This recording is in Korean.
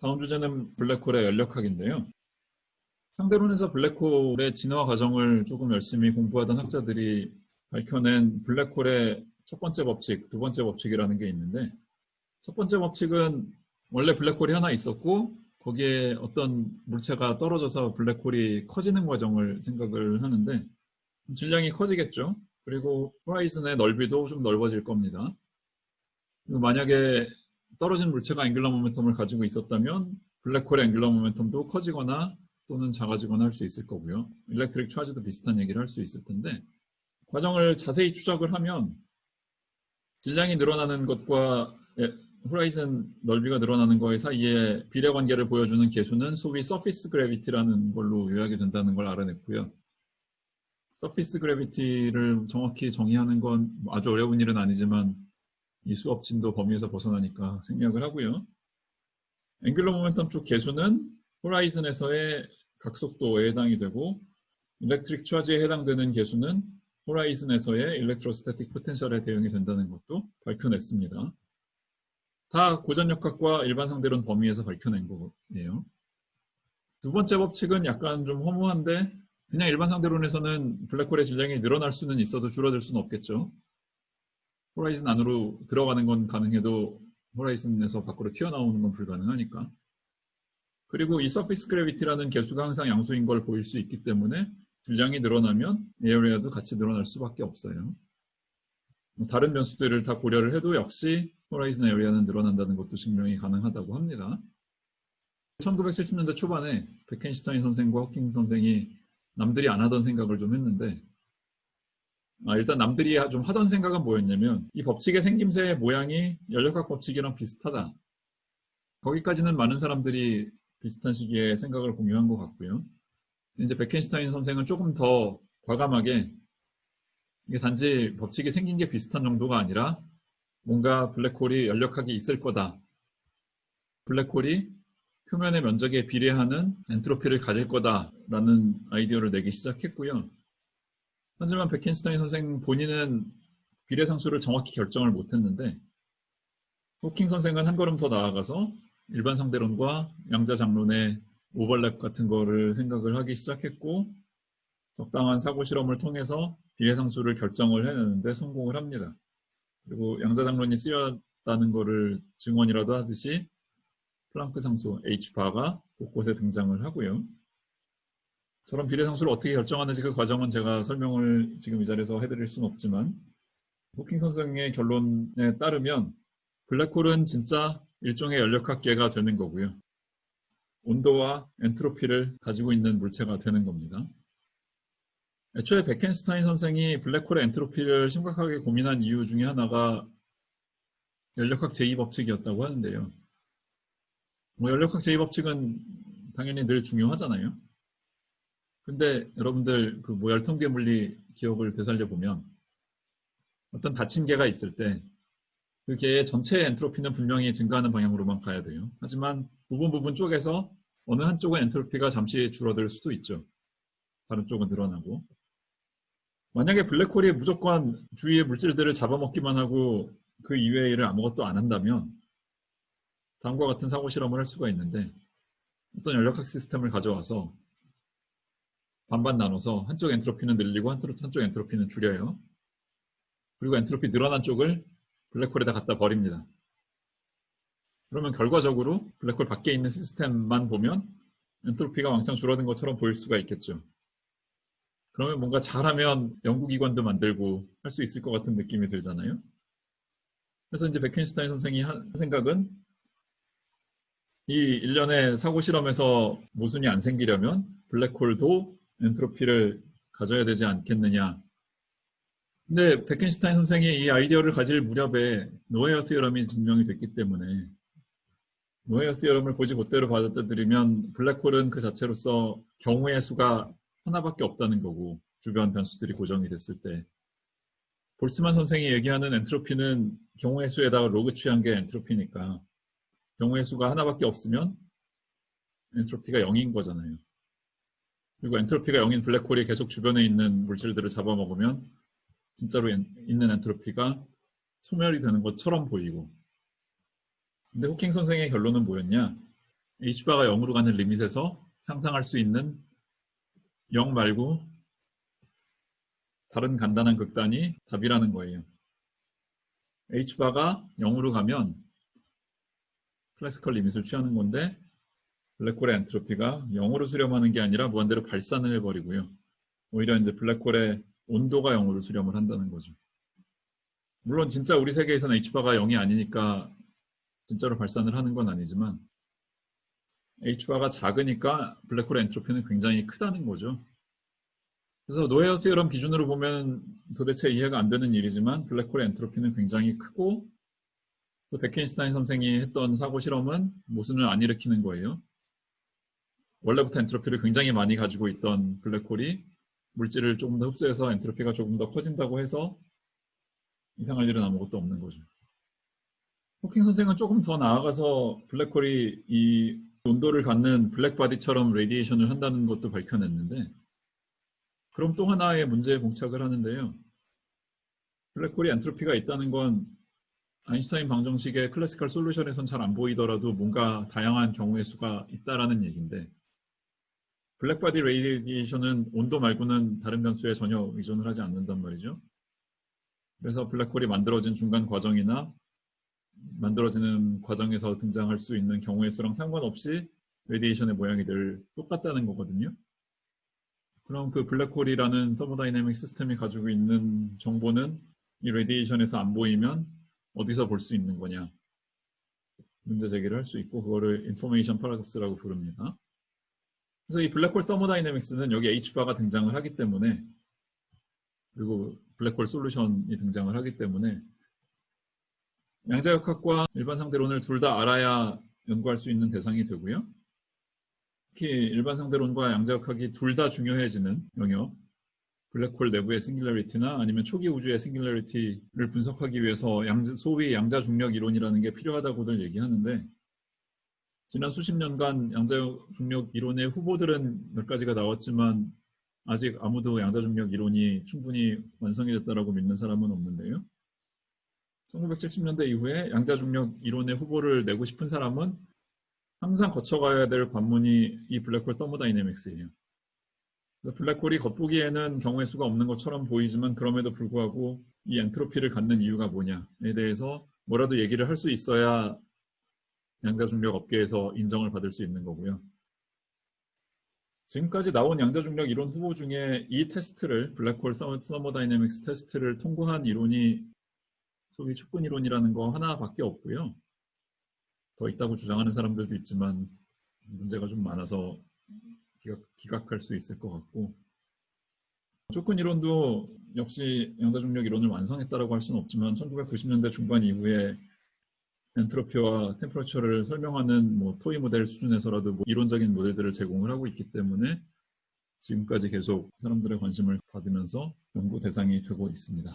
다음 주제는 블랙홀의 연력학인데요. 상대론에서 블랙홀의 진화 과정을 조금 열심히 공부하던 학자들이 밝혀낸 블랙홀의 첫 번째 법칙, 두 번째 법칙이라는 게 있는데 첫 번째 법칙은 원래 블랙홀이 하나 있었고 거기에 어떤 물체가 떨어져서 블랙홀이 커지는 과정을 생각을 하는데 질량이 커지겠죠. 그리고 호라이즌의 넓이도 좀 넓어질 겁니다. 만약에 떨어진 물체가 앵글러 모멘텀을 가지고 있었다면 블랙홀의 앵글러 모멘텀도 커지거나 또는 작아지거나 할 수 있을 거고요. 일렉트릭 차지도 비슷한 얘기를 할 수 있을 텐데 과정을 자세히 추적을 하면 질량이 늘어나는 것과 호라이즌 넓이가 늘어나는 거의 사이에 비례 관계를 보여주는 계수는 소위 서피스 그래비티라는 걸로 요약이 된다는 걸 알아냈고요. 서피스 그래비티를 정확히 정의하는 건 아주 어려운 일은 아니지만 이 수업 진도 범위에서 벗어나니까 생략을 하고요. 앵귤러 모멘텀 쪽 계수는 호라이즌에서의 각속도에 해당이 되고 일렉트릭 차지에 해당되는 계수는 호라이즌에서의 일렉트로스태틱 포텐셜에 대응이 된다는 것도 밝혀냈습니다. 다 고전역학과 일반 상대론 범위에서 밝혀낸 거예요. 두 번째 법칙은 약간 좀 허무한데 그냥 일반 상대론에서는 블랙홀의 질량이 늘어날 수는 있어도 줄어들 수는 없겠죠. 호라이즌 안으로 들어가는 건 가능해도 호라이즌에서 밖으로 튀어나오는 건 불가능하니까. 그리고 이 서피스 그래비티라는 개수가 항상 양수인 걸 보일 수 있기 때문에 질량이 늘어나면 에어리아도 같이 늘어날 수밖에 없어요. 뭐 다른 변수들을 다 고려를 해도 역시 호라이즌 에어리아는 늘어난다는 것도 증명이 가능하다고 합니다. 1970년대 초반에 베켄슈타인 선생과 호킹 선생이 남들이 안 하던 생각을 좀 했는데 아, 일단 남들이 좀 하던 생각은 뭐였냐면 이 법칙의 생김새 모양이 연력학 법칙이랑 비슷하다. 거기까지는 많은 사람들이 비슷한 시기에 생각을 공유한 것 같고요. 이제 베켄슈타인 선생은 조금 더 과감하게 이게 단지 법칙이 생긴 게 비슷한 정도가 아니라 뭔가 블랙홀이 연력하게 있을 거다. 블랙홀이 표면의 면적에 비례하는 엔트로피를 가질 거다라는 아이디어를 내기 시작했고요. 하지만 베켄스타인 선생 본인은 비례상수를 정확히 결정을 못했는데 호킹 선생은 한 걸음 더 나아가서 일반 상대론과 양자 장론의 오버랩 같은 거를 생각을 하기 시작했고 적당한 사고 실험을 통해서 비례상수를 결정을 해내는데 성공을 합니다. 그리고 양자 장론이 쓰였다는 거를 증언이라도 하듯이 플랑크 상수 H바가 곳곳에 등장을 하고요. 저런 비례상수를 어떻게 결정하는지 그 과정은 제가 설명을 지금 이 자리에서 해드릴 수는 없지만 호킹 선생의 결론에 따르면 블랙홀은 진짜 일종의 연력학계가 되는 거고요. 온도와 엔트로피를 가지고 있는 물체가 되는 겁니다. 애초에 베켄스타인 선생이 블랙홀의 엔트로피를 심각하게 고민한 이유 중에 하나가 연력학 제2법칙이었다고 하는데요. 뭐 연력학 제2법칙은 당연히 늘 중요하잖아요. 근데 여러분들 그 모열 통계 물리 기억을 되살려 보면 어떤 닫힌 개가 있을 때 그 개의 전체 엔트로피는 분명히 증가하는 방향으로만 가야 돼요. 하지만 부분 부분 쪽에서 어느 한쪽은 엔트로피가 잠시 줄어들 수도 있죠. 다른 쪽은 늘어나고. 만약에 블랙홀이 무조건 주위의 물질들을 잡아먹기만 하고 그 이외의 일을 아무것도 안 한다면 다음과 같은 사고 실험을 할 수가 있는데 어떤 연력학 시스템을 가져와서 반반 나눠서 한쪽 엔트로피는 늘리고 한쪽 엔트로피는 줄여요. 그리고 엔트로피 늘어난 쪽을 블랙홀에다 갖다 버립니다. 그러면 결과적으로 블랙홀 밖에 있는 시스템만 보면 엔트로피가 왕창 줄어든 것처럼 보일 수가 있겠죠. 그러면 뭔가 잘하면 연구기관도 만들고 할 수 있을 것 같은 느낌이 들잖아요. 그래서 이제 베켄슈타인 선생이 한 생각은 이 일련의 사고 실험에서 모순이 안 생기려면 블랙홀도 엔트로피를 가져야 되지 않겠느냐. 근데 베켄슈타인 선생이 이 아이디어를 가질 무렵에 노에어 스어럼이 증명이 됐기 때문에 노에어 스어럼을 보지 못대로 받아들이면 블랙홀은 그 자체로서 경우의 수가 하나밖에 없다는 거고 주변 변수들이 고정이 됐을 때 볼츠만 선생이 얘기하는 엔트로피는 경우의 수에다가 로그 취한 게 엔트로피니까 경우의 수가 하나밖에 없으면 엔트로피가 0인 거잖아요. 그리고 엔트로피가 0인 블랙홀이 계속 주변에 있는 물질들을 잡아먹으면 진짜로 있는 엔트로피가 소멸이 되는 것처럼 보이고 근데 호킹 선생의 결론은 뭐였냐 h바가 0으로 가는 리밋에서 상상할 수 있는 0 말고 다른 간단한 극단이 답이라는 거예요. h바가 0으로 가면 클래시컬 리밋을 취하는 건데 블랙홀의 엔트로피가 0으로 수렴하는 게 아니라 무한대로 발산을 해버리고요. 오히려 이제 블랙홀의 온도가 0으로 수렴을 한다는 거죠. 물론 진짜 우리 세계에서는 h바가 0이 아니니까 진짜로 발산을 하는 건 아니지만 h바가 작으니까 블랙홀의 엔트로피는 굉장히 크다는 거죠. 그래서 노에어 티어럼 기준으로 보면 도대체 이해가 안 되는 일이지만 블랙홀의 엔트로피는 굉장히 크고 또 베켄슈타인 선생이 했던 사고 실험은 모순을 안 일으키는 거예요. 원래부터 엔트로피를 굉장히 많이 가지고 있던 블랙홀이 물질을 조금 더 흡수해서 엔트로피가 조금 더 커진다고 해서 이상할 일은 아무것도 없는 거죠. 호킹 선생은 조금 더 나아가서 블랙홀이 이 온도를 갖는 블랙바디처럼 레디에이션을 한다는 것도 밝혀냈는데 그럼 또 하나의 문제에 봉착을 하는데요. 블랙홀이 엔트로피가 있다는 건 아인슈타인 방정식의 클래시컬 솔루션에선 잘 안 보이더라도 뭔가 다양한 경우의 수가 있다라는 얘기인데 블랙바디 레디에이션은 온도 말고는 다른 변수에 전혀 의존을 하지 않는단 말이죠. 그래서 블랙홀이 만들어진 중간 과정이나 만들어지는 과정에서 등장할 수 있는 경우의 수랑 상관없이 레디에이션의 모양이 늘 똑같다는 거거든요. 그럼 그 블랙홀이라는 터모다이내믹 시스템이 가지고 있는 정보는 이 레디에이션에서 안 보이면 어디서 볼 수 있는 거냐 문제 제기를 할 수 있고 그거를 인포메이션 파라독스라고 부릅니다. 그래서 이 블랙홀 터모다이내믹스는 여기 H바가 등장을 하기 때문에 그리고 블랙홀 솔루션이 등장을 하기 때문에 양자역학과 일반 상대론을 둘 다 알아야 연구할 수 있는 대상이 되고요. 특히 일반 상대론과 양자역학이 둘 다 중요해지는 영역, 블랙홀 내부의 싱귤러리티나 아니면 초기 우주의 싱귤러리티를 분석하기 위해서 양자, 소위 양자 중력 이론이라는 게 필요하다고들 얘기하는데 지난 수십 년간 양자 중력 이론의 후보들은 몇 가지가 나왔지만 아직 아무도 양자 중력 이론이 충분히 완성이 됐다라고 믿는 사람은 없는데요. 1970년대 이후에 양자 중력 이론의 후보를 내고 싶은 사람은 항상 거쳐가야 될 관문이 이 블랙홀 터모다이내믹스예요. 블랙홀이 겉보기에는 경우의 수가 없는 것처럼 보이지만 그럼에도 불구하고 이 엔트로피를 갖는 이유가 뭐냐에 대해서 뭐라도 얘기를 할 수 있어야 양자 중력 업계에서 인정을 받을 수 있는 거고요. 지금까지 나온 양자 중력 이론 후보 중에 이 테스트를 블랙홀 서머다이내믹스 테스트를 통과한 이론이 소위 축분 이론이라는 거 하나밖에 없고요. 더 있다고 주장하는 사람들도 있지만 문제가 좀 많아서 기각, 기각할 수 있을 것 같고 조건 이론도 역시 양자 중력 이론을 완성했다고 할 수는 없지만 1990년대 중반 이후에 엔트로피와 템퍼러처를 설명하는 뭐 토이 모델 수준에서라도 뭐 이론적인 모델들을 제공을 하고 있기 때문에 지금까지 계속 사람들의 관심을 받으면서 연구 대상이 되고 있습니다.